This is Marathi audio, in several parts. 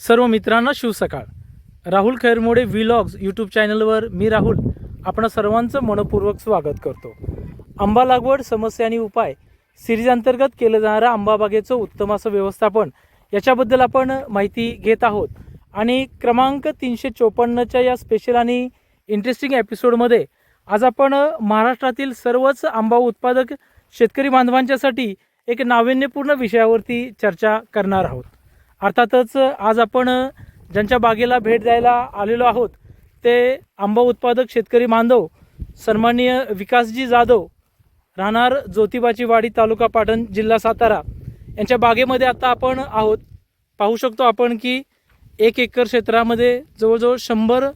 सर्व मित्रांना शिवसकाळ राहुल खैरमोडे व्हिलॉग्स यूट्यूब चॅनलवर मी राहुल आपण सर्वांचं मनपूर्वक स्वागत करतो. आंबा लागवड समस्या आणि उपाय सिरीज अंतर्गत केलं जाणारं आंबा बागेचं उत्तम असं व्यवस्थापन याच्याबद्दल आपण माहिती घेत आहोत. आणि क्रमांक तीनशे चोपन्नच्या या स्पेशल आणि इंटरेस्टिंग एपिसोडमध्ये आज आपण महाराष्ट्रातील सर्वच आंबा उत्पादक शेतकरी बांधवांच्यासाठी एक नाविन्यपूर्ण विषयावरती चर्चा करणार आहोत. अर्थातच आज आपण ज्यांच्या बागेला भेट द्यायला आलेलो आहोत ते आंबा उत्पादक शेतकरी बांधव सन्माननीय विकासजी जाधव राहणार ज्योतिबाची वाडी तालुका पाटण जिल्हा सातारा. यांच्या बागेमध्ये आता आपण आहोत. पाहू शकतो आपण की एक एकर क्षेत्रामध्ये जवळजवळ शंभर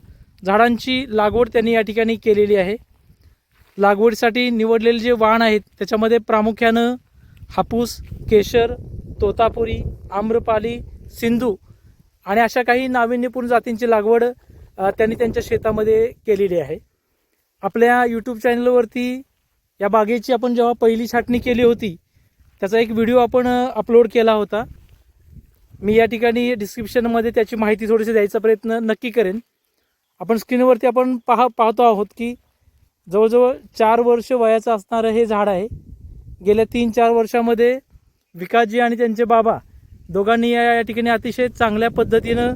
झाडांची लागवड त्यांनी या ठिकाणी केलेली आहे. लागवडीसाठी निवडलेले जे वाण आहेत त्याच्यामध्ये प्रामुख्यानं हापूस केशर तोतापुरी आम्रपाली सिंधू आणि अशा काही नाविन्यपूर्ण जातींची लागवड त्यांनी त्यांच्या शेतामध्ये केलेली आहे. आपल्या यूट्यूब चॅनलवरती या बागेची आपण जेव्हा पहिली छाटणी केली होती त्याचा एक व्हिडिओ आपण अपलोड केला होता. मी या ठिकाणी डिस्क्रिप्शनमध्ये त्याची माहिती थोडीशी द्यायचा प्रयत्न नक्की करेन. आपण स्क्रीनवरती आपण पाहा पाहतो आहोत की जवळजवळ चार वर्ष वयाचं असणारं हे झाड आहे. गेल्या तीन चार वर्षामध्ये विकासजी आणि त्यांचे बाबा दोघांनी या या ठिकाणी अतिशय चांगल्या पद्धतीनं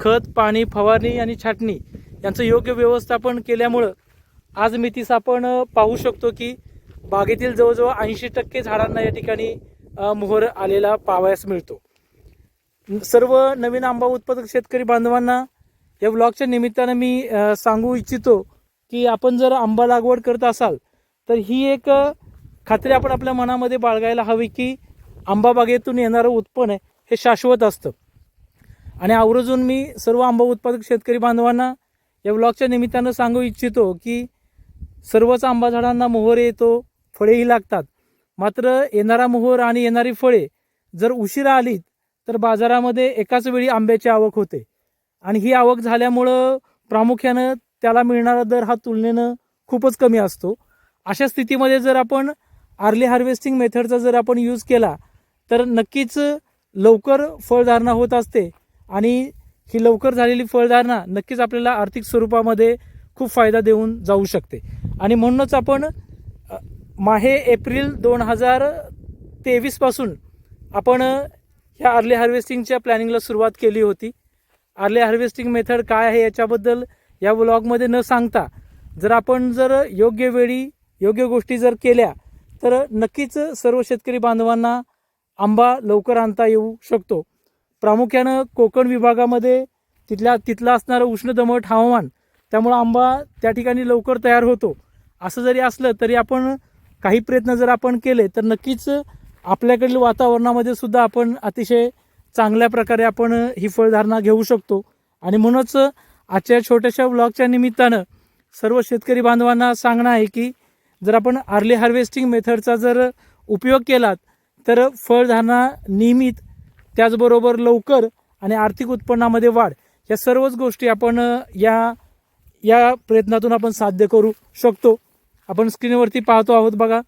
खत पाणी फवारणी आणि छाटणी यांचं योग्य व्यवस्थापन केल्यामुळं आज मितीस आपण पाहू शकतो की बागेतील जवळजवळ ऐंशी टक्के झाडांना या ठिकाणी मोहर आलेला पाहावयास मिळतो. सर्व नवीन आंबा उत्पादक शेतकरी बांधवांना या ब्लॉगच्या निमित्तानं मी सांगू इच्छितो की आपण जर आंबा लागवड करत असाल तर ही एक खात्री आपण आपल्या मनामध्ये बाळगायला हवी की आंबा बागेतून येणारं उत्पन्न आहे. हे शाश्वत असतं. आणि आवर्जून मी सर्व आंबा उत्पादक शेतकरी बांधवांना या ब्लॉगच्या निमित्तानं सांगू इच्छितो की सर्वच आंबा झाडांना मोहर येतो फळेही लागतात. मात्र येणारा मोहर आणि येणारी फळे जर उशिरा आलीत तर बाजारामध्ये एकाच वेळी आंब्याची आवक होते. आणि ही आवक झाल्यामुळं प्रामुख्यानं त्याला मिळणारा दर हा तुलनेनं खूपच कमी असतो. अशा स्थितीमध्ये जर आपण आर्ली हार्वेस्टिंग मेथडचा जर आपण यूज केला तर नक्कीच लवकर फळधारणा होत असते आणि ही लवकर झालेली फळधारणा नक्कीच आपल्याला आर्थिक स्वरूपामध्ये खूप फायदा देऊन जाऊ शकते. आणि म्हणूनच आपण माहे एप्रिल दोन हजार तेवीसपासून आपण ह्या अर्ली हार्वेस्टिंगच्या प्लॅनिंगला सुरुवात केली होती. अर्ली हार्वेस्टिंग मेथड काय आहे याच्याबद्दल या ब्लॉगमध्ये न सांगता जर आपण जर योग्य वेळी योग्य गोष्टी जर केल्या तर नक्कीच सर्व शेतकरी बांधवांना आंबा लवकर आणता येऊ शकतो. प्रामुख्यानं कोकण विभागामध्ये तिथल्या तिथलं असणारं उष्ण दमट हवामान त्यामुळं आंबा त्या ठिकाणी लवकर तयार होतो. असं जरी असलं तरी आपण काही प्रयत्न जर आपण केले तर नक्कीच आपल्याकडील वातावरणामध्ये सुद्धा आपण अतिशय चांगल्या प्रकारे आपण ही फळधारणा घेऊ शकतो. आणि म्हणूनच आजच्या छोट्याशा ब्लॉगच्या निमित्तानं सर्व शेतकरी बांधवांना सांगणं आहे की जर आपण आर्ली हार्वेस्टिंग मेथडचा जर उपयोग केलात तर फळधारणा नियमित त्याचबरोबर लवकर आणि आर्थिक उत्पन्नामध्ये वाढ या सर्वच गोष्टी आपण या या प्रयत्नातून आपण साध्य करू शकतो. आपण स्क्रीनवरती पाहतो आहोत बघा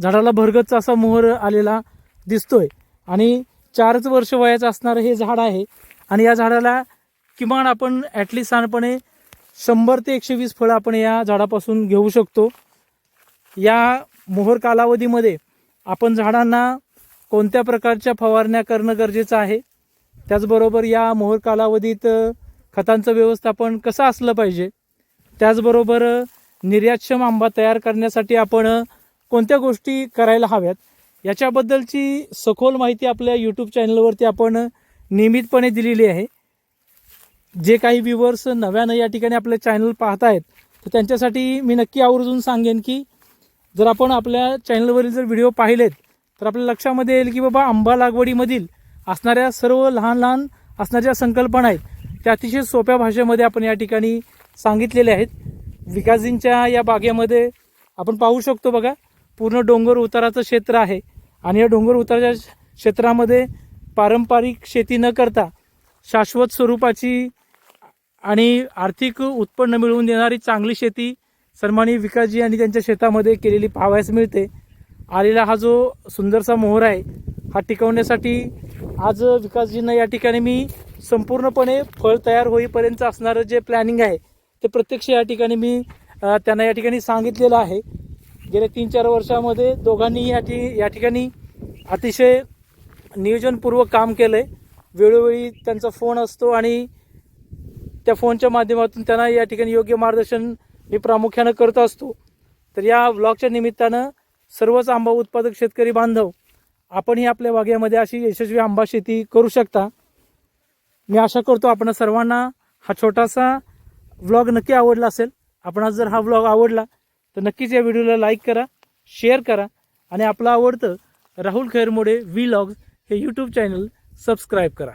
झाडाला भरगतचा असा मोहर आलेला दिसतोय. आणि चारच वर्ष वयाचं असणारं हे झाड आहे. आणि या झाडाला किमान आपण ॲटलिस्ट साधारणपणे शंभर ते एकशे वीस फळं आपण या झाडापासून घेऊ शकतो. या मोहर कालावधीमध्ये आपण झाडांना कोणत्या प्रकारच्या फवारण्या करणं गरजेचं आहे? त्याचबरोबर या मोहर कालावधीत खतांचं व्यवस्थापन कसं असलं पाहिजे? त्याचबरोबर निर्यातक्षम आंबा तयार करण्यासाठी आपण कोणत्या गोष्टी करायला हव्यात? याच्याबद्दलची सखोल माहिती आपल्या यूट्यूब चॅनलवरती आपण नियमितपणे दिलेली आहे. जे काही व्ह्युअर्स नव्यानं या ठिकाणी आपलं चॅनल पाहत आहेत तर त्यांच्यासाठी मी नक्की आवर्जून सांगेन की जर आपण आपल्या चॅनलवरील जर व्हिडिओ पाहिलेत तर आपल्या लक्षामध्ये येईल की बाबा आंबा लागवडीमधील असणाऱ्या सर्व लहान लहान असणाऱ्या संकल्पना आहेत त्या अतिशय सोप्या भाषेमध्ये आपण या ठिकाणी सांगितलेल्या आहेत. विकासजींच्या या बागेमध्ये आपण पाहू शकतो बघा पूर्ण डोंगर उताराचं क्षेत्र आहे आणि या डोंगर उताराच्या क्षेत्रामध्ये पारंपरिक शेती न करता शाश्वत स्वरूपाची आणि आर्थिक उत्पन्न मिळवून देणारी चांगली शेती सन्मानी विकासजी आणि त्यांच्या शेतामध्ये केलेली पाहावयास मिळते. आलेला हा जो सुंदरसा मोहर आहे हा टिकवण्यासाठी आज विकासजींना या ठिकाणी मी संपूर्णपणे फळ तयार होईपर्यंत असणारं जे प्लॅनिंग आहे ते प्रत्यक्ष या ठिकाणी मी त्यांना या ठिकाणी सांगितलेलं आहे. गेल्या तीन चार वर्षामध्ये दोघांनी या ठि या ठिकाणी अतिशय नियोजनपूर्वक काम केलं आहे वेळोवेळी त्यांचा फोन असतो आणि त्या फोनच्या माध्यमातून त्यांना या ठिकाणी योग्य मार्गदर्शन मी प्रामुख्यानं करत असतो. तर या व्लॉगच्या निमित्तानं सर्वच आंबा उत्पादक शेतकरी बांधव आपणही आपल्या बागेमध्ये अशी यशस्वी आंबा शेती करू शकता. मी आशा करतो आपण सर्वांना हा छोटासा व्लॉग नक्की आवडला असेल. आपणास जर हा व्लॉग आवडला तर नक्कीच या व्हिडिओला लाईक करा शेअर करा आणि आपलं आवडतं राहुल खैरमोडे व्हीलॉग हे यूट्यूब चॅनल सबस्क्राईब करा.